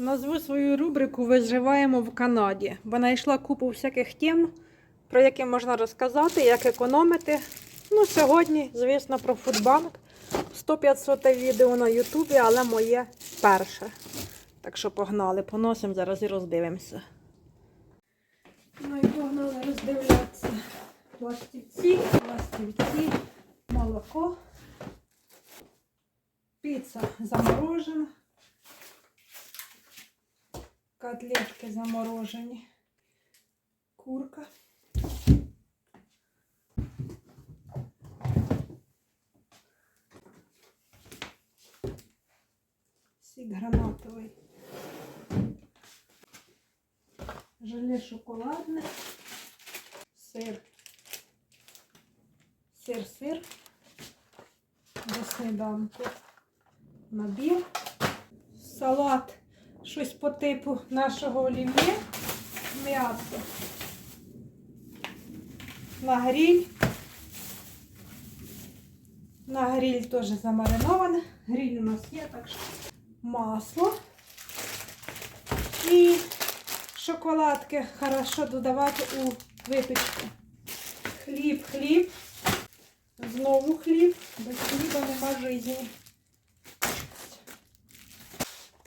Назву свою рубрику Виживаємо в Канаді, бо знайшла купу всяких тем, про які можна розказати, як економити. Ну, сьогодні, звісно, про фудбанк. 100-500 відео на Ютубі, але моє перше. Так що погнали, поносимо зараз і роздивимося. Ну і погнали роздивлятися. Пластівці, пластівці, молоко, піца заморожена. Котлетки заморожені. Курка. Сік гранатовий. Желе шоколадне. Сир. Сир, сир. До сніданку. Набір. Салат. Щось по типу нашого олів'є. М'ясо. На гриль. На гриль теж замариноване. Гриль у нас є, так що масло. І шоколадки хорошо додавати у випічку. Хліб, хліб. Знову хліб. Без хліба нема житті.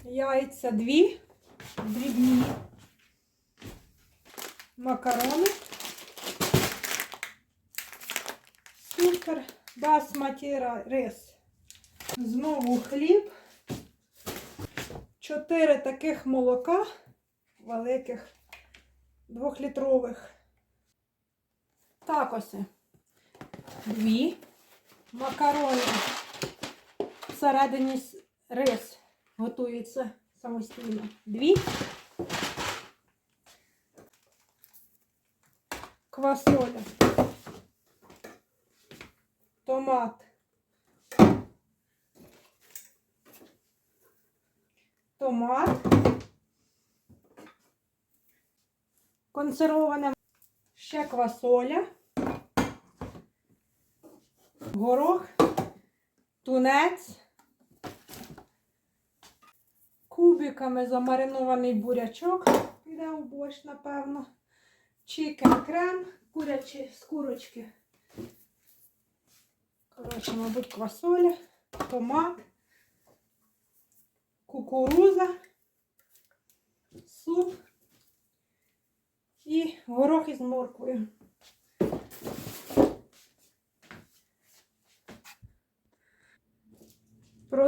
Яйця дві, дрібні, макарони, супер, басматі рис. Знову хліб, чотири таких молока великих, двохлітрових. Такоси. Дві. Макарони. Всередині рис готується самостійно. Дві. Квасоля. Томат. Томат. Консервоване. Ще квасоля. Горох. Тунець кубиками замаринований бурячок. Піде у борщ, напевно. Чикен крем, курячі з курочки. Коротше, мабуть, квасоля, томат, кукуруза, суп і горох із морквою.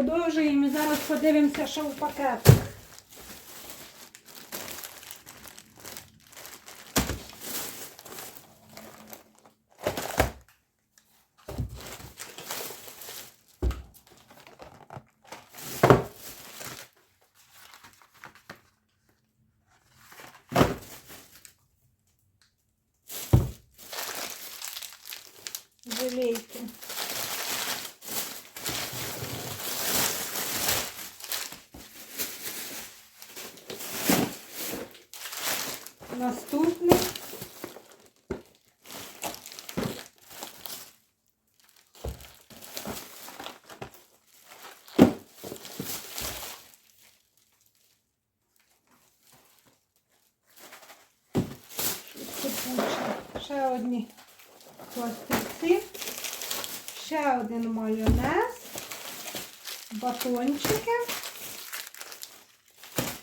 Продовжуємо і зараз подивимося, що в пакетах. Желейки. Наступний. Ще одні пластивці, ще один майонез, батончики.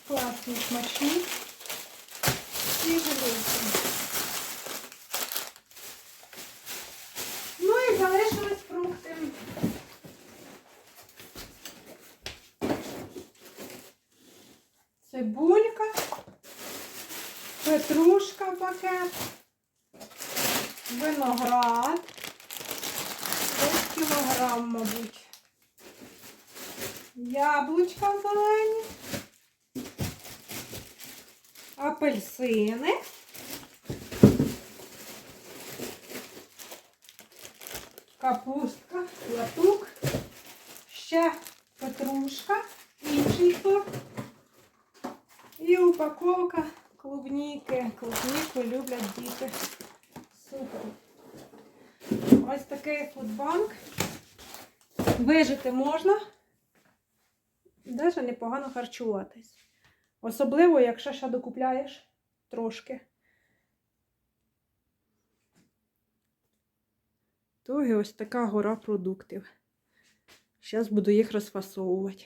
Класні смачні. І великі. Ну і залишились фрукти. Цибулька, петрушка пакет, виноград, десь кілограм, мабуть. Яблучка зелені апельсини. Капустка, латук, ще петрушка, інший сорт. І упаковка клубніки. Клубніку люблять діти. Супер. Ось такий фудбанк. Вижити можна. Даже непогано харчуватись. Особливо, якщо ще докупляєш трошки. І ось така гора продуктів. Зараз буду їх розфасовувати.